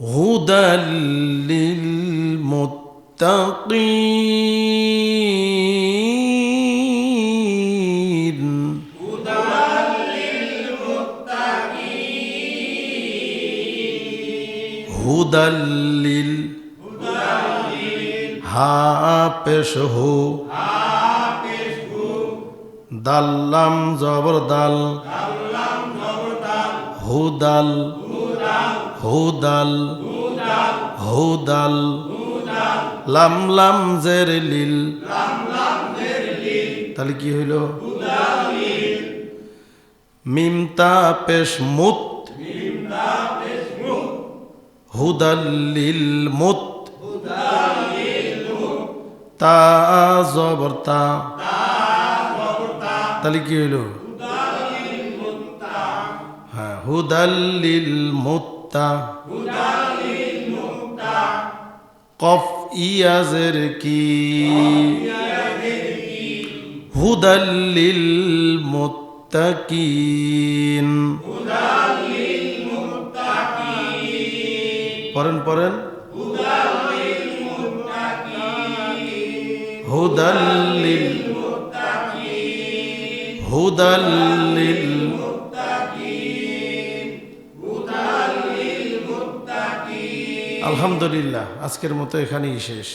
هدى للمتقين هدى لل হা পেশ হো দাল্লাম জবর দাল হুদাল হুদাল হুদাল, লাম লাম জের লিল। তাহলে কি হইল? মিমতা পেশ মুত। হুদাল্লিল মুত। তা জবর তা। তাহলে কি হইল? হুদাল্লিল মুত্তা কফ ইয়াজের কি হুদাল্লিল মুত্তাকিন পড়েন পড়েন। হুদাল্লিল হুদাল্লিল আলহামদুলিল্লাহ আজকের মতো এখানেই শেষ।